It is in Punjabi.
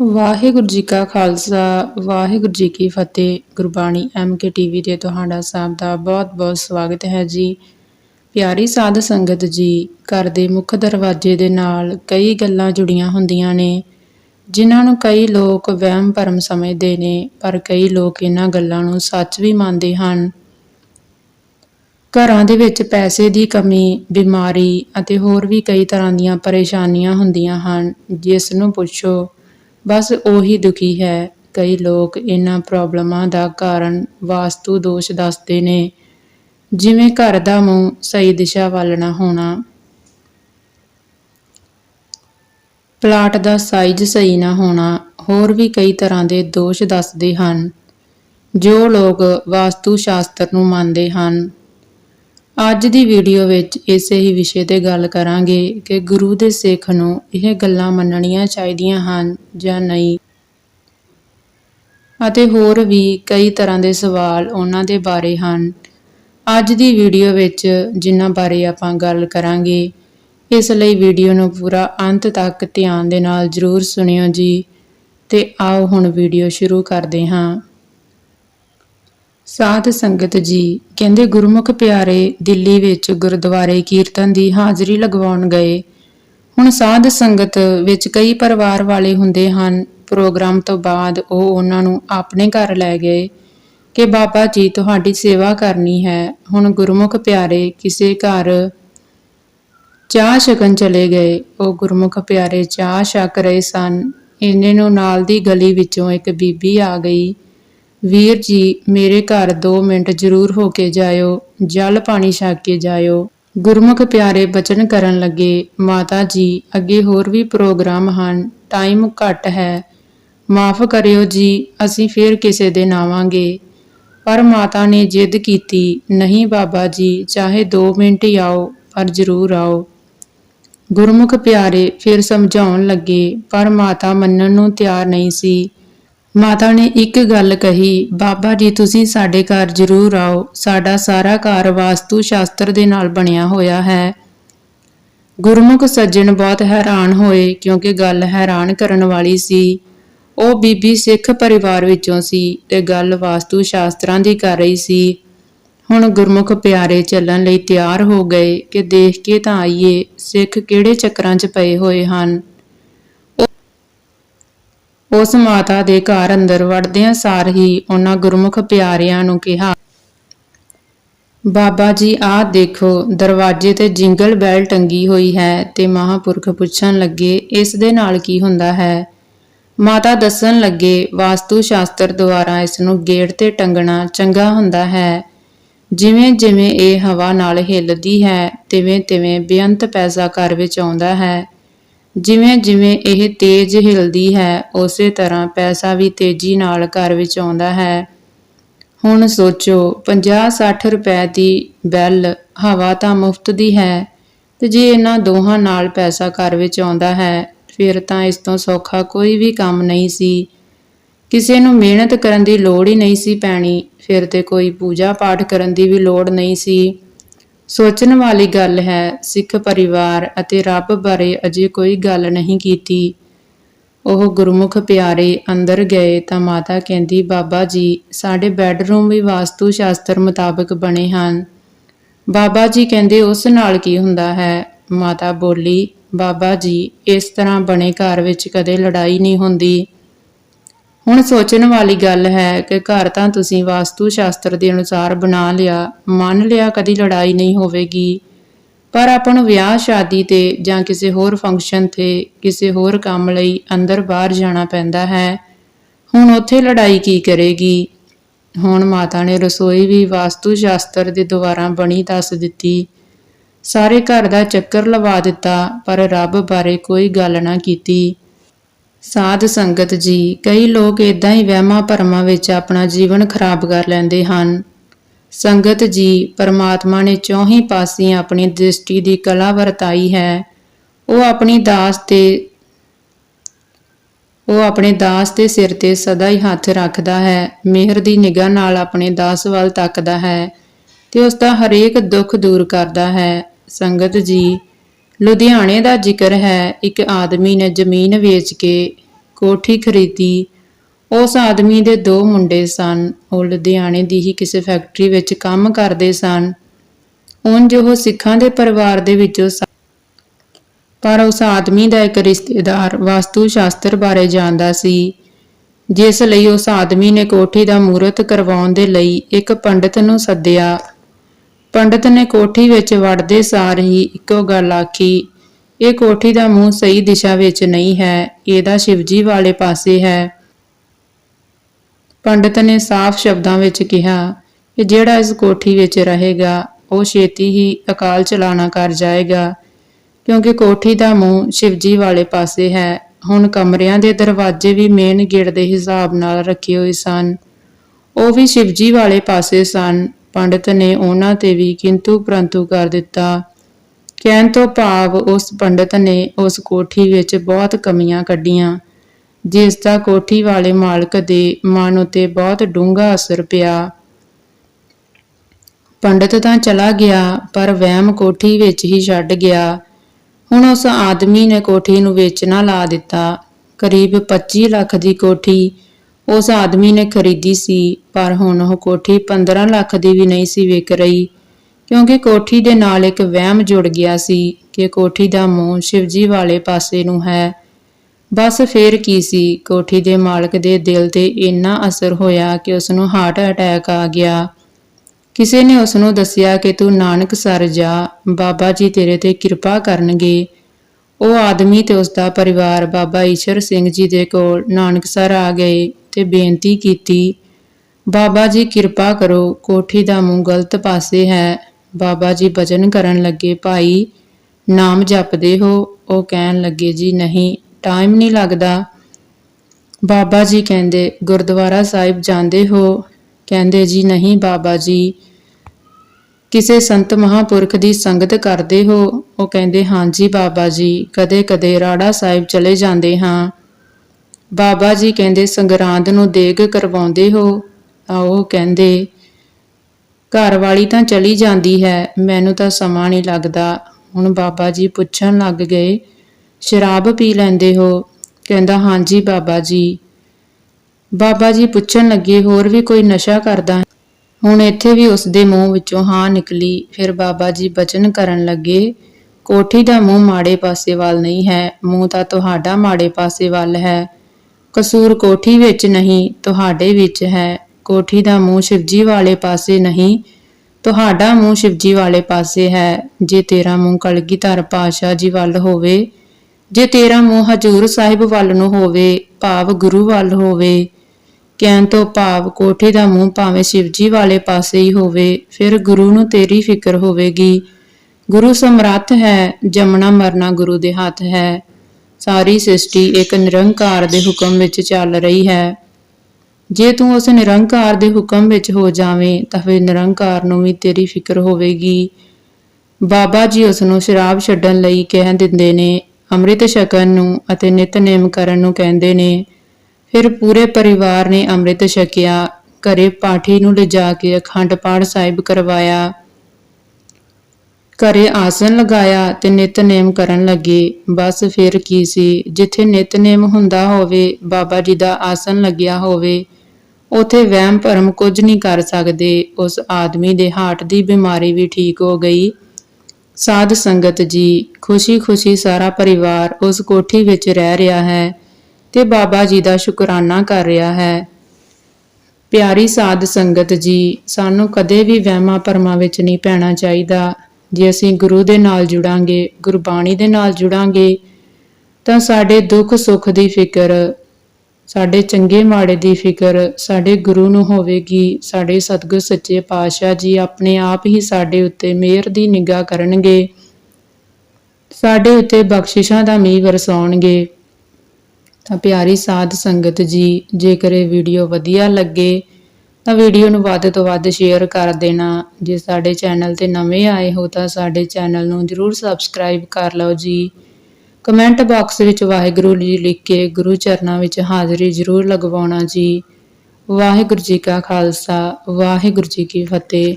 ਵਾਹਿਗੁਰੂ ਜੀ ਕਾ ਖਾਲਸਾ, ਵਾਹਿਗੁਰੂ ਜੀ ਕੀ ਫਤਿਹ। ਗੁਰਬਾਣੀ ਐਮਕੇ ਟੀਵੀ ਤੇ ਤੁਹਾਡਾ ਸਭ ਦਾ ਬਹੁਤ-ਬਹੁਤ ਸਵਾਗਤ ਹੈ ਜੀ। ਪਿਆਰੀ ਸਾਧ ਸੰਗਤ ਜੀ, ਘਰ ਦੇ ਮੁੱਖ ਦਰਵਾਜ਼ੇ ਦੇ ਨਾਲ ਕਈ ਗੱਲਾਂ ਜੁੜੀਆਂ ਹੁੰਦੀਆਂ ਨੇ, ਜਿਨ੍ਹਾਂ ਨੂੰ ਕਈ ਲੋਕ ਵਹਿਮ ਭਰਮ ਸਮਝਦੇ ਨੇ, ਪਰ ਕਈ ਲੋਕ ਇਹਨਾਂ ਗੱਲਾਂ ਨੂੰ ਸੱਚ ਵੀ ਮੰਨਦੇ ਹਨ। ਘਰਾਂ ਦੇ ਵਿੱਚ ਪੈਸੇ ਦੀ ਕਮੀ, ਬਿਮਾਰੀ ਅਤੇ ਹੋਰ ਵੀ ਕਈ ਤਰ੍ਹਾਂ ਦੀਆਂ ਪਰੇਸ਼ਾਨੀਆਂ ਹੁੰਦੀਆਂ ਹਨ, ਜਿਸ ਨੂੰ ਪੁੱਛੋ ਬਸ ਉਹੀ ਦੁਖੀ ਹੈ। ਕਈ ਲੋਕ ਇਹਨਾਂ ਪ੍ਰੋਬਲਮਾਂ ਦਾ ਕਾਰਨ ਵਾਸਤੂ ਦੋਸ਼ ਦੱਸਦੇ ਨੇ। ਜਿਵੇਂ ਘਰ ਦਾ ਮੂੰਹ ਸਹੀ ਦਿਸ਼ਾ ਵੱਲ ਨਾ ਹੋਣਾ। ਪਲਾਟ ਦਾ ਸਾਈਜ਼ ਸਹੀ ਨਾ ਹੋਣਾ, ਹੋਰ ਵੀ ਕਈ ਤਰ੍ਹਾਂ ਦੇ ਦੋਸ਼ ਦੱਸਦੇ ਹਨ, ਜੋ ਲੋਕ ਵਾਸਤੂ ਸ਼ਾਸਤਰ ਨੂੰ ਮੰਨਦੇ ਹਨ। ਅੱਜ ਦੀ ਵੀਡੀਓ ਵਿੱਚ ਇਸੇ ਹੀ ਵਿਸ਼ੇ ਤੇ ਗੱਲ ਕਰਾਂਗੇ ਕਿ ਗੁਰੂ ਦੇ ਸਿੱਖ ਨੂੰ ਇਹ ਗੱਲਾਂ ਮੰਨਣੀਆਂ ਚਾਹੀਦੀਆਂ ਹਨ ਜਾਂ ਨਹੀਂ। ਅਤੇ ਹੋਰ ਵੀ ਕਈ ਤਰ੍ਹਾਂ ਦੇ ਸਵਾਲ ਉਹਨਾਂ ਦੇ ਬਾਰੇ ਹਨ। ਅੱਜ ਦੀ ਵੀਡੀਓ ਵਿੱਚ ਜਿਨ੍ਹਾਂ ਬਾਰੇ ਆਪਾਂ ਗੱਲ ਕਰਾਂਗੇ, ਇਸ ਲਈ ਵੀਡੀਓ ਨੂੰ ਪੂਰਾ ਅੰਤ ਤੱਕ ਧਿਆਨ ਦੇ ਨਾਲ ਜ਼ਰੂਰ ਸੁਣਿਓ ਜੀ। ਤੇ ਆਓ ਹੁਣ ਵੀਡੀਓ ਸ਼ੁਰੂ ਕਰਦੇ ਹਾਂ। ਸਾਧ ਸੰਗਤ ਜੀ, ਕਹਿੰਦੇ ਗੁਰਮੁਖ ਪਿਆਰੇ, ਦਿੱਲੀ ਵਿੱਚ ਗੁਰਦੁਆਰੇ ਕੀਰਤਨ ਦੀ ਹਾਜ਼ਰੀ ਲਗਵਾਉਣ ਗਏ। ਹੁਣ ਸਾਧ ਸੰਗਤ ਵਿੱਚ ਕਈ ਪਰਿਵਾਰ ਵਾਲੇ ਹੁੰਦੇ ਹਨ। ਪ੍ਰੋਗਰਾਮ ਤੋਂ ਬਾਅਦ ਉਹ ਉਹਨਾਂ ਨੂੰ ਆਪਣੇ ਘਰ ਲੈ ਗਏ ਕਿ, ਬਾਬਾ ਜੀ, ਤੁਹਾਡੀ ਸੇਵਾ ਕਰਨੀ ਹੈ। ਹੁਣ ਗੁਰਮੁਖ ਪਿਆਰੇ ਕਿਸੇ ਘਰ ਚਾਹ ਛਕਣ ਚਲੇ ਗਏ। ਉਹ ਗੁਰਮੁਖ ਪਿਆਰੇ ਚਾਹ ਛਕ ਰਹੇ ਸਨ। ਇੰਨੇ ਨੂੰ ਨਾਲ ਦੀ ਗਲੀ ਵਿੱਚੋਂ ਇੱਕ ਬੀਬੀ ਆ ਗਈ। ਵੀਰ ਜੀ, ਮੇਰੇ ਘਰ 2 ਮਿੰਟ ਜ਼ਰੂਰ ਹੋ ਕੇ ਜਾਇਓ, ਜਲ ਪਾਣੀ ਛਕ ਕੇ ਜਾਇਓ। ਗੁਰਮੁਖ ਪਿਆਰੇ ਬਚਨ ਕਰਨ ਲੱਗੇ, ਮਾਤਾ ਜੀ, ਅੱਗੇ ਹੋਰ ਵੀ ਪ੍ਰੋਗਰਾਮ ਹਨ, ਟਾਈਮ ਘੱਟ ਹੈ। ਮਾਫ ਕਰਿਓ ਜੀ, ਅਸੀਂ ਫੇਰ ਕਿਸੇ ਦੇ ਆਵਾਂਗੇ। ਪਰ ਮਾਤਾ ਨੇ ਜਿੱਦ ਕੀਤੀ, ਨਹੀਂ ਬਾਬਾ ਜੀ, ਚਾਹੇ 2 ਮਿੰਟ ਹੀ ਆਓ, ਪਰ ਜ਼ਰੂਰ ਆਓ। ਗੁਰਮੁਖ ਪਿਆਰੇ ਫਿਰ ਸਮਝਾਉਣ ਲੱਗੇ, ਪਰ ਮਾਤਾ ਮੰਨਣ ਨੂੰ ਤਿਆਰ ਨਹੀਂ ਸੀ। ਮਾਤਾ ਨੇ ਇੱਕ ਗੱਲ ਕਹੀ, ਬਾਬਾ ਜੀ, ਤੁਸੀਂ ਸਾਡੇ ਘਰ ਜ਼ਰੂਰ ਆਓ। ਸਾਡਾ ਸਾਰਾ ਘਰ ਵਾਸਤੂ ਸ਼ਾਸਤਰ ਦੇ ਨਾਲ ਬਣਿਆ ਹੋਇਆ ਹੈ। ਗੁਰਮੁਖ ਸੱਜਣ ਬਹੁਤ ਹੈਰਾਨ ਹੋਏ, ਕਿਉਂਕਿ ਗੱਲ ਹੈਰਾਨ ਕਰਨ ਵਾਲੀ ਸੀ। ਉਹ ਬੀਬੀ ਸਿੱਖ ਪਰਿਵਾਰ ਵਿੱਚੋਂ ਸੀ ਤੇ ਗੱਲ ਵਾਸਤੂ ਸ਼ਾਸਤਰਾਂ ਦੀ ਕਰ ਰਹੀ ਸੀ। ਹੁਣ ਗੁਰਮੁਖ ਪਿਆਰੇ ਚੱਲਣ ਲਈ ਤਿਆਰ ਹੋ ਗਏ ਕਿ ਦੇਖ ਕੇ ਤਾਂ ਆਈਏ, ਸਿੱਖ ਕਿਹੜੇ ਚੱਕਰਾਂ 'ਚ ਪਏ ਹੋਏ ਹਨ। ਉਸ ਮਾਤਾ ਦੇ ਘਰ ਅੰਦਰ ਵੜਦਿਆਂ ਸਾਰ ਹੀ ਉਹਨਾਂ ਗੁਰਮੁਖ ਪਿਆਰਿਆਂ ਨੂੰ ਕਿਹਾ, ਬਾਬਾ ਜੀ, ਆਹ ਦੇਖੋ, ਦਰਵਾਜ਼ੇ ਤੇ ਜਿੰਗਲ ਬੈਲ ਟੰਗੀ ਹੋਈ ਹੈ ਤੇ ਮਹਾਪੁਰਖ ਪੁੱਛਣ ਲੱਗੇ, ਇਸ ਦੇ ਨਾਲ ਕੀ ਹੁੰਦਾ ਹੈ? ਮਾਤਾ ਦੱਸਣ ਲੱਗੇ ਵਾਸਤੂ ਸ਼ਾਸਤਰ ਦੁਆਰਾ ਇਸ ਨੂੰ ਗੇਟ ਤੇ ਟੰਗਣਾ ਚੰਗਾ ਹੁੰਦਾ ਹੈ। ਜਿਵੇਂ ਜਿਵੇਂ ਇਹ ਹਵਾ ਨਾਲ ਹਿੱਲਦੀ ਹੈ, ਤਿਵੇਂ ਤਿਵੇਂ ਬੇਅੰਤ ਪੈਸਾ ਘਰ ਵਿੱਚ ਆਉਂਦਾ ਹੈ। ਜਿਵੇਂ ਜਿਵੇਂ ਇਹ ਤੇਜ਼ ਹਿਲਦੀ ਹੈ, ਉਸੇ ਤਰ੍ਹਾਂ ਪੈਸਾ ਵੀ ਤੇਜ਼ੀ ਨਾਲ ਘਰ ਵਿੱਚ ਆਉਂਦਾ ਹੈ। ਹੁਣ ਸੋਚੋ 50-60 ਰੁਪਏ ਦੀ ਬੈਲ ਹਵਾ ਤਾਂ ਮੁਫਤ ਦੀ ਹੈ, ਤੇ ਜੇ ਇਹਨਾਂ ਦੋਹਾਂ ਨਾਲ ਪੈਸਾ ਘਰ ਵਿੱਚ ਆਉਂਦਾ ਹੈ, ਫਿਰ ਤਾਂ ਇਸ ਤੋਂ ਸੌਖਾ ਕੋਈ ਵੀ ਕੰਮ ਨਹੀਂ ਸੀ। ਕਿਸੇ ਨੂੰ ਮਿਹਨਤ ਕਰਨ ਦੀ ਲੋੜ ਹੀ ਨਹੀਂ ਸੀ ਪੈਣੀ, ਫਿਰ ਤੇ ਕੋਈ ਪੂਜਾ ਪਾਠ ਕਰਨ ਦੀ ਵੀ ਲੋੜ ਨਹੀਂ ਸੀ। ਸੋਚਣ ਵਾਲੀ ਗੱਲ ਹੈ, ਸਿੱਖ ਪਰਿਵਾਰ ਅਤੇ ਰੱਬ ਬਾਰੇ ਅਜੇ ਕੋਈ ਗੱਲ ਨਹੀਂ ਕੀਤੀ। ਉਹ ਗੁਰਮੁਖ ਪਿਆਰੇ ਅੰਦਰ ਗਏ ਤਾਂ ਮਾਤਾ ਕਹਿੰਦੀ, ਬਾਬਾ ਜੀ, ਸਾਡੇ ਬੈੱਡਰੂਮ ਵੀ ਵਾਸਤੂ ਸ਼ਾਸਤਰ ਮੁਤਾਬਕ ਬਣੇ ਹਨ। ਬਾਬਾ ਜੀ ਕਹਿੰਦੇ, ਉਸ ਨਾਲ ਕੀ ਹੁੰਦਾ ਹੈ? ਮਾਤਾ ਬੋਲੀ, ਬਾਬਾ ਜੀ, ਇਸ ਤਰ੍ਹਾਂ ਬਣੇ ਘਰ ਵਿੱਚ ਕਦੇ ਲੜਾਈ ਨਹੀਂ ਹੁੰਦੀ। ਹੁਣ ਸੋਚਣ ਵਾਲੀ ਗੱਲ ਹੈ ਕਿ ਘਰ ਤਾਂ ਤੁਸੀਂ ਵਾਸਤੂ ਸ਼ਾਸਤਰ ਦੇ ਅਨੁਸਾਰ ਬਣਾ ਲਿਆ, ਮੰਨ ਲਿਆ ਕਦੀ ਲੜਾਈ ਨਹੀਂ ਹੋਵੇਗੀ। ਪਰ ਆਪਾਂ ਨੂੰ ਵਿਆਹ, ਸ਼ਾਦੀ ਤੇ ਜਾਂ ਕਿਸੇ ਹੋਰ ਫੰਕਸ਼ਨ ਤੇ ਕਿਸੇ ਹੋਰ ਕੰਮ ਲਈ ਅੰਦਰ ਬਾਹਰ ਜਾਣਾ ਪੈਂਦਾ ਹੈ। ਹੁਣ ਉੱਥੇ ਲੜਾਈ ਕੀ ਕਰੇਗੀ? ਹੁਣ ਮਾਤਾ ਨੇ ਰਸੋਈ ਵੀ ਵਾਸਤੂ ਸ਼ਾਸਤਰ ਦੇ ਦੁਆਰਾ ਬਣੀ ਦੱਸ ਦਿੱਤੀ। ਸਾਰੇ ਘਰ ਦਾ ਚੱਕਰ ਲਵਾ ਦਿੱਤਾ, ਪਰ ਰੱਬ ਬਾਰੇ ਕੋਈ ਗੱਲ ਨਾ ਕੀਤੀ। ਸਾਧ ਸੰਗਤ ਜੀ, ਕਈ ਲੋਕ ਇਦਾਂ ਹੀ ਵਹਿਮਾਂ ਭਰਮਾਂ ਵਿੱਚ ਆਪਣਾ ਜੀਵਨ ਖਰਾਬ ਕਰ ਲੈਂਦੇ ਹਨ। ਸੰਗਤ ਜੀ, ਪਰਮਾਤਮਾ ਨੇ ਚੌਹੀ ਪਾਸੇ ਆਪਣੀ ਦ੍ਰਿਸ਼ਟੀ ਦੀ ਕਲਾ ਵਰਤਾਈ ਹੈ। ਉਹ ਆਪਣੀ ਦਾਸ ਤੇ, ਉਹ ਆਪਣੇ ਦਾਸ ਦੇ ਸਿਰ ਤੇ ਸਦਾ ਹੀ ਹੱਥ ਰੱਖਦਾ ਹੈ। ਮਿਹਰ ਦੀ ਨਿਗਾਹ ਨਾਲ ਆਪਣੇ ਦਾਸ ਵੱਲ ਤੱਕਦਾ ਹੈ ਤੇ ਉਸ ਦਾ ਹਰੇਕ ਦੁੱਖ ਦੂਰ ਕਰਦਾ ਹੈ। ਸੰਗਤ ਜੀ ਲੁਧਿਆਣੇ ਦਾ ਜ਼ਿਕਰ ਹੈ, ਇੱਕ ਆਦਮੀ ਨੇ ਜ਼ਮੀਨ ਵੇਚ ਕੇ ਕੋਠੀ ਖਰੀਦੀ। ਉਸ ਆਦਮੀ ਦੇ ਦੋ ਮੁੰਡੇ ਸਨ। ਉਹ ਲੁਧਿਆਣੇ ਦੀ ਹੀ ਕਿਸੇ ਫੈਕਟਰੀ ਵਿੱਚ ਕੰਮ ਕਰਦੇ ਸਨ। ਉਂਝ ਉਹ ਸਿੱਖਾਂ ਦੇ ਪਰਿਵਾਰ ਦੇ ਵਿੱਚੋਂ ਸਨ ਪਰ ਉਸ ਆਦਮੀ ਦਾ ਇੱਕ ਰਿਸ਼ਤੇਦਾਰ ਵਾਸਤੂ ਸ਼ਾਸਤਰ ਬਾਰੇ ਜਾਣਦਾ ਸੀ, ਜਿਸ ਲਈ ਉਸ ਆਦਮੀ ਨੇ ਕੋਠੀ ਦਾ ਮੂਰਤ ਕਰਵਾਉਣ ਦੇ ਲਈ ਇੱਕ ਪੰਡਿਤ ਨੂੰ ਸੱਦਿਆ। ਪੰਡਿਤ ਨੇ ਕੋਠੀ ਵਿੱਚ ਵੜਦੇ ਸਾਰ ਹੀ ਇੱਕੋ ਗੱਲ ਆਖੀ, ਇਹ ਕੋਠੀ ਦਾ ਮੂੰਹ ਸਹੀ ਦਿਸ਼ਾ ਵਿੱਚ ਨਹੀਂ ਹੈ, ਇਹਦਾ ਸ਼ਿਵਜੀ ਵਾਲੇ ਪਾਸੇ ਹੈ। ਪੰਡਿਤ ਨੇ ਸਾਫ਼ ਸ਼ਬਦਾਂ ਵਿੱਚ ਕਿਹਾ ਕਿ ਜਿਹੜਾ ਇਸ ਕੋਠੀ ਵਿੱਚ ਰਹੇਗਾ, ਉਹ ਛੇਤੀ ਹੀ ਅਕਾਲ ਚਲਾਣਾ ਕਰ ਜਾਏਗਾ, ਕਿਉਂਕਿ ਕੋਠੀ ਦਾ ਮੂੰਹ ਸ਼ਿਵਜੀ ਵਾਲੇ ਪਾਸੇ ਹੈ। ਹੁਣ ਕਮਰਿਆਂ ਦੇ ਦਰਵਾਜ਼ੇ ਵੀ ਮੇਨ ਗੇਟ ਦੇ ਹਿਸਾਬ ਨਾਲ ਰੱਖੇ ਹੋਏ ਸਨ। ਉਹ ਵੀ ਸ਼ਿਵਜੀ ਵਾਲੇ ਪਾਸੇ ਸਨ। ਪੰਡਿਤ ਨੇ ਉਹਨਾਂ ਤੇ ਵੀ ਕਿੰਤੂ ਪ੍ਰੰਤੂ ਕਰ ਦਿੱਤਾ। ਕਹਿਣ ਤੋਂ ਭਾਵ ਉਸ ਪੰਡਿਤ ਨੇ ਉਸ ਕੋਠੀ ਵਿੱਚ ਬਹੁਤ ਕਮੀਆਂ ਕੱਢੀਆਂ, ਜਿਸ ਦਾ ਕੋਠੀ ਵਾਲੇ ਮਾਲਕ ਦੇ ਮਨ ਉਤੇ ਬਹੁਤ ਡੂੰਘਾ ਅਸਰ ਪਿਆ। ਪੰਡਿਤ ਤਾਂ ਚਲਾ ਗਿਆ, ਪਰ ਵਹਿਮ ਕੋਠੀ ਵਿੱਚ ਹੀ ਛੱਡ ਗਿਆ। ਹੁਣ ਉਸ ਆਦਮੀ ਨੇ ਕੋਠੀ ਨੂੰ ਵੇਚਣਾ ਲਾ ਦਿੱਤਾ। ਕਰੀਬ 25 ਲੱਖ ਦੀ ਕੋਠੀ ਉਸ ਆਦਮੀ ਨੇ ਖਰੀਦੀ ਸੀ, ਪਰ ਹੁਣ ਉਹ ਕੋਠੀ 15 ਲੱਖ ਦੀ ਵੀ ਨਹੀਂ ਸੀ ਵਿਕ ਰਹੀ, ਕਿਉਂਕਿ ਕੋਠੀ ਦੇ ਨਾਲ ਇੱਕ ਵਹਿਮ ਜੁੜ ਗਿਆ ਸੀ ਕਿ ਕੋਠੀ ਦਾ ਮੂੰਹ ਸ਼ਿਵਜੀ ਵਾਲੇ ਪਾਸੇ ਨੂੰ ਹੈ। ਬਸ ਫੇਰ ਕੀ ਸੀ, ਕੋਠੀ ਦੇ ਮਾਲਕ ਦੇ ਦਿਲ ਤੇ ਇੰਨਾ ਅਸਰ ਹੋਇਆ ਕਿ ਉਸ ਨੂੰ ਹਾਰਟ ਅਟੈਕ ਆ ਗਿਆ। ਕਿਸੇ ਨੇ ਉਸ ਨੂੰ ਦੱਸਿਆ ਕਿ ਤੂੰ ਨਾਨਕ ਸਰ ਜਾ, ਬਾਬਾ ਜੀ ਤੇਰੇ ਤੇ ਕਿਰਪਾ ਕਰਨਗੇ। ਉਹ ਆਦਮੀ ਤੇ ਉਸ ਦਾ ਪਰਿਵਾਰ ਬਾਬਾ ਈਸ਼ਰ ਸਿੰਘ ਜੀ ਦੇ ਕੋਲ ਨਾਨਕਸਰ ਆ ਗਏ ਤੇ ਬੇਨਤੀ ਕੀਤੀ, ਬਾਬਾ ਜੀ ਕਿਰਪਾ ਕਰੋ, ਕੋਠੀ ਦਾ ਮੂੰਹ ਗਲਤ ਪਾਸੇ ਹੈ। ਬਾਬਾ ਜੀ ਭਜਨ ਕਰਨ ਲੱਗੇ, ਭਾਈ, ਨਾਮ ਜਪਦੇ ਹੋ? ਉਹ ਕਹਿਣ ਲੱਗੇ, ਜੀ ਨਹੀਂ, ਟਾਈਮ ਨਹੀਂ ਲੱਗਦਾ। ਬਾਬਾ ਜੀ ਕਹਿੰਦੇ, ਗੁਰਦੁਆਰਾ ਸਾਹਿਬ ਜਾਂਦੇ ਹੋ? ਕਹਿੰਦੇ, ਜੀ ਨਹੀਂ ਬਾਬਾ ਜੀ। ਕਿਸੇ ਸੰਤ ਮਹਾਪੁਰਖ ਦੀ ਸੰਗਤ ਕਰਦੇ ਹੋ? ਉਹ ਕਹਿੰਦੇ ਹਾਂਜੀ ਬਾਬਾ ਜੀ ਕਦੇ-ਕਦੇ ਰਾੜਾ ਸਾਹਿਬ ਚਲੇ ਜਾਂਦੇ ਹਾਂ। ਬਾਬਾ ਜੀ ਕਹਿੰਦੇ, ਸੰਗਰਾਂਦ ਨੂੰ ਦੇਗ ਕਰਵਾਉਂਦੇ ਹੋ? ਤਾਂ ਉਹ ਕਹਿੰਦੇ, ਘਰ ਵਾਲੀ ਤਾਂ ਚਲੀ ਜਾਂਦੀ ਹੈ, ਮੈਨੂੰ ਤਾਂ ਸਮਾਂ ਨਹੀਂ ਲੱਗਦਾ। ਹੁਣ ਬਾਬਾ ਜੀ ਪੁੱਛਣ ਲੱਗ ਗਏ, ਸ਼ਰਾਬ ਪੀ ਲੈਂਦੇ ਹੋ? ਕਹਿੰਦਾ ਹਾਂਜੀ ਬਾਬਾ ਜੀ। ਬਾਬਾ ਜੀ ਪੁੱਛਣ ਲੱਗੇ, ਹੋਰ ਵੀ ਕੋਈ ਨਸ਼ਾ ਕਰਦਾ ਹੁਣ ਇੱਥੇ ਵੀ ਉਸ ਦੇ ਮੂੰਹ ਵਿੱਚੋਂ ਹਾਂ ਨਿਕਲੀ। ਫਿਰ ਬਾਬਾ ਜੀ ਬਚਨ ਕਰਨ ਲੱਗੇ, ਕੋਠੀ ਦਾ ਮੂੰਹ ਮਾੜੇ ਪਾਸੇ ਵੱਲ ਨਹੀਂ ਹੈ, ਮੂੰਹ ਤਾਂ ਤੁਹਾਡਾ ਮਾੜੇ ਪਾਸੇ ਵੱਲ ਹੈ। ਕਸੂਰ ਕੋਠੀ ਵਿੱਚ ਨਹੀਂ, ਤੁਹਾਡੇ ਵਿੱਚ ਹੈ। ਕੋਠੀ ਦਾ ਮੂੰਹ ਸ਼ਿਵਜੀ ਵਾਲੇ ਪਾਸੇ ਨਹੀਂ, ਤੁਹਾਡਾ ਮੂੰਹ ਸ਼ਿਵਜੀ ਵਾਲੇ ਪਾਸੇ ਹੈ। ਜੇ ਤੇਰਾ ਮੂੰਹ ਕਲਗੀਧਰ ਪਾਸ਼ਾ ਜੀ ਵੱਲ ਹੋਵੇ, ਜੇ ਤੇਰਾ ਮੂੰਹ ਹਜੂਰ ਸਾਹਿਬ ਵੱਲ ਨੂੰ ਹੋਵੇ, ਭਾਵ ਗੁਰੂ ਵੱਲ ਹੋਵੇ ਕਹਿਣ ਤੋਂ ਭਾਵ ਕੋਠੇ ਦਾ ਮੂੰਹ ਭਾਵੇਂ ਸ਼ਿਵਜੀ ਵਾਲੇ ਪਾਸੇ ਹੀ ਹੋਵੇ, ਫਿਰ ਗੁਰੂ ਨੂੰ ਤੇਰੀ ਫਿਕਰ ਹੋਵੇਗੀ। ਗੁਰੂ ਸਮਰੱਥ ਹੈ, ਜਮਣਾ ਮਰਨਾ ਗੁਰੂ ਦੇ ਹੱਥ ਹੈ। ਸਾਰੀ ਸ੍ਰਿਸ਼ਟੀ ਇੱਕ ਨਿਰੰਕਾਰ ਦੇ ਹੁਕਮ ਵਿੱਚ ਚੱਲ ਰਹੀ ਹੈ। ਜੇ ਤੂੰ ਉਸ ਨਿਰੰਕਾਰ ਦੇ ਹੁਕਮ ਵਿੱਚ ਹੋ ਜਾਵੇਂ, ਤਾਂ ਫਿਰ ਨਿਰੰਕਾਰ ਨੂੰ ਵੀ ਤੇਰੀ ਫਿਕਰ ਹੋਵੇਗੀ। ਬਾਬਾ ਜੀ ਉਸ ਨੂੰ ਸ਼ਰਾਬ ਛੱਡਣ ਲਈ ਕਹਿ ਦਿੰਦੇ ਨੇ, ਅੰਮ੍ਰਿਤ ਛਕਣ ਨੂੰ ਅਤੇ ਨਿਤਨੇਮ ਕਰਨ ਨੂੰ ਕਹਿੰਦੇ ਨੇ ਫਿਰ ਪੂਰੇ ਪਰਿਵਾਰ ਨੇ ਅੰਮ੍ਰਿਤ ਛਕਿਆ, ਘਰੇ ਪਾਠੀ ਨੂੰ ਲਿਜਾ ਕੇ ਅਖੰਡ ਪਾਠ ਸਾਹਿਬ ਕਰਵਾਇਆ। ਘਰੇ ਆਸਨ ਲਗਾਇਆ ਤੇ ਨਿਤਨੇਮ ਕਰਨ ਲੱਗੇ। ਬਸ ਫਿਰ ਕੀ ਸੀ, ਜਿੱਥੇ ਨਿਤਨੇਮ ਹੁੰਦਾ ਹੋਵੇ, ਬਾਬਾ ਜੀ ਦਾ ਆਸਨ ਲੱਗਿਆ ਹੋਵੇ, ਉਥੇ ਵਹਿਮ ਭਰਮ ਕੁਝ ਨਹੀਂ ਕਰ ਸਕਦੇ। ਉਸ ਆਦਮੀ ਦੇ ਹਾਰਟ ਦੀ ਬਿਮਾਰੀ ਵੀ ਠੀਕ ਹੋ ਗਈ। ਸਾਧ ਸੰਗਤ ਜੀ, ਖੁਸ਼ੀ-ਖੁਸ਼ੀ ਸਾਰਾ ਪਰਿਵਾਰ ਉਸ ਕੋਠੀ ਵਿੱਚ ਰਹਿ ਰਿਹਾ ਹੈ। ਤੇ ਬਾਬਾ ਜੀ ਦਾ ਸ਼ੁਕਰਾਨਾ ਕਰ ਰਿਹਾ ਹੈ। ਪਿਆਰੀ ਸਾਧ ਸੰਗਤ ਜੀ, ਸਾਨੂੰ ਕਦੇ ਵੀ ਵਹਿਮਾਂ ਭਰਮਾਂ ਵਿੱਚ ਨਹੀਂ ਪੈਣਾ ਚਾਹੀਦਾ। ਜੇ ਅਸੀਂ ਗੁਰੂ ਦੇ ਨਾਲ ਜੁੜਾਂਗੇ, ਗੁਰਬਾਣੀ ਦੇ ਨਾਲ ਜੁੜਾਂਗੇ, ਤਾਂ ਸਾਡੇ ਦੁੱਖ ਸੁੱਖ ਦੀ ਫਿਕਰ, ਸਾਡੇ ਚੰਗੇ ਮਾੜੇ ਦੀ ਫਿਕਰ ਸਾਡੇ ਗੁਰੂ ਨੂੰ ਹੋਵੇਗੀ। ਸਾਡੇ ਸਤਿਗੁਰ ਸੱਚੇ ਪਾਤਸ਼ਾਹ ਜੀ ਆਪਣੇ ਆਪ ਹੀ ਸਾਡੇ ਉੱਤੇ ਮਿਹਰ ਦੀ ਨਿਗਾਹ ਕਰਨਗੇ। ਸਾਡੇ ਉੱਤੇ ਬਖਸ਼ਿਸ਼ਾਂ ਦਾ ਮੀਂਹ ਵਰਸਾਉਣਗੇ। ਤਾਂ ਪਿਆਰੀ ਸਾਧ ਸੰਗਤ ਜੀ, ਜੇਕਰ ਇਹ ਵੀਡੀਓ ਵਧੀਆ ਲੱਗੇ, ਤਾਂ ਵੀਡੀਓ ਨੂੰ ਵੱਧ ਤੋਂ ਵੱਧ ਸ਼ੇਅਰ ਕਰ ਦੇਣਾ। ਜੇ ਸਾਡੇ ਚੈਨਲ ਤੇ ਨਵੇਂ ਆਏ ਹੋ ਤਾਂ ਸਾਡੇ ਚੈਨਲ ਨੂੰ ਜਰੂਰ ਸਬਸਕ੍ਰਾਈਬ ਕਰ ਲਓ ਜੀ। ਕਮੈਂਟ ਬਾਕਸ ਵਿੱਚ ਵਾਹਿਗੁਰੂ ਜੀ ਲਿਖ ਕੇ ਗੁਰੂ ਚਰਨਾਂ ਵਿੱਚ ਹਾਜ਼ਰੀ ਜਰੂਰ ਲਗਵਾਉਣਾ ਜੀ। ਵਾਹਿਗੁਰੂ ਜੀ ਕਾ ਖਾਲਸਾ, ਵਾਹਿਗੁਰੂ ਜੀ ਕੀ ਫਤਿਹ।